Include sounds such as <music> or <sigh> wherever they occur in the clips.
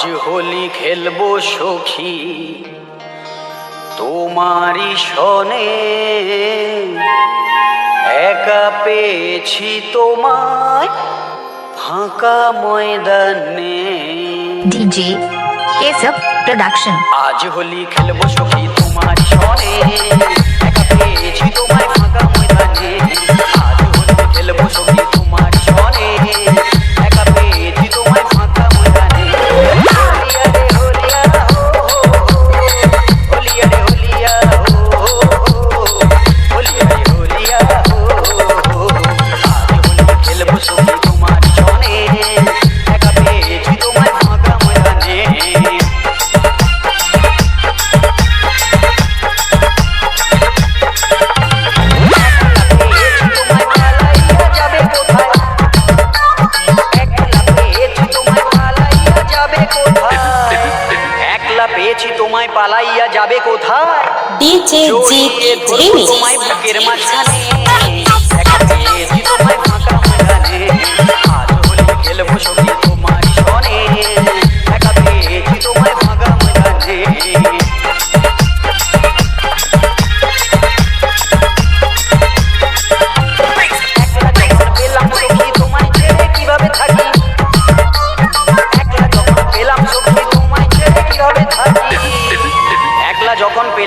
আজ হোলি খেলব সখী। তোমারই সনে একা পেয়েছি তোমায় ফাঁকা ময়দানে। ডিজে কেসব প্রোডাকশন আজ হোলি খেলব সখী তোমার সনে একা পেয়েছি তোমায় ফাঁকা ময়দানে। যাবে কোথায়? ডিজে জিৎ প্রেমী তোমায় বুকের মাঝখানে।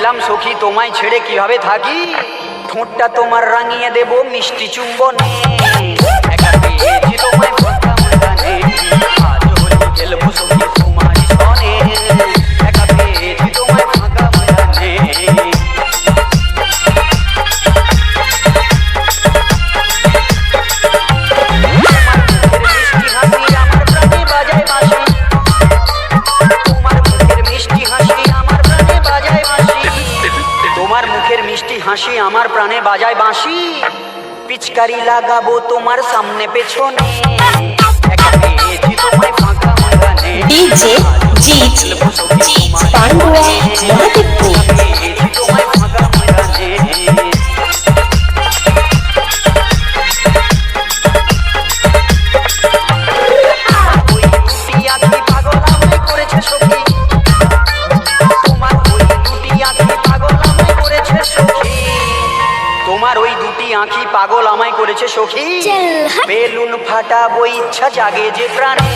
পেলাম সখি তোমায় ছেড়ে কীভাবে থাকি? ঠোঁটটা তোমার রাঙিয়ে দেব মিষ্টি চুম্বনে। হাসি আমার প্রাণে বাজায় বাঁশি। পিচকারি লাগাবো তোমার সামনে পেছনে। দুটি আঁখি পাগল আমায় করেছে সখী। বেলুন ফাটা বই ইচ্ছা জাগে যে প্রাণী।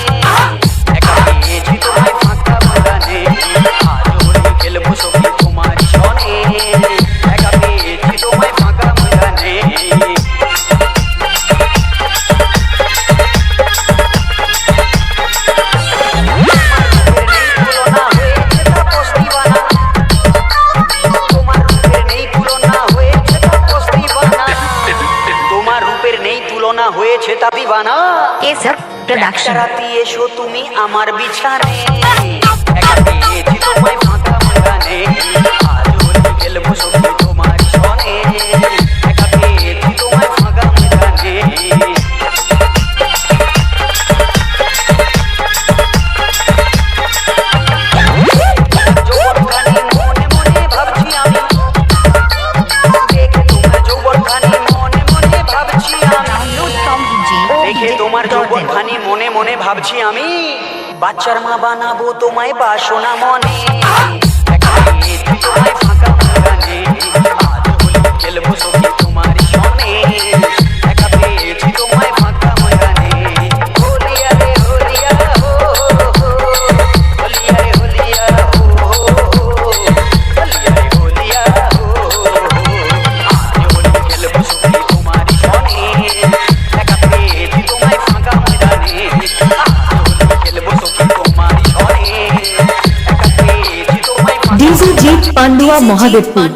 কে স্যার প্রোডাকশন রাতে এসো তুমি আমার বিছানায় <laughs> একা দিয়েছি তোমায় মাথা মারানে মনে মনে ভাবছি আমি বাচ্চার মা বানাবো তোমায় বাসনা মনে। তোমায় খেলব সবজি পান্ডুয়া মহাদেবপুর।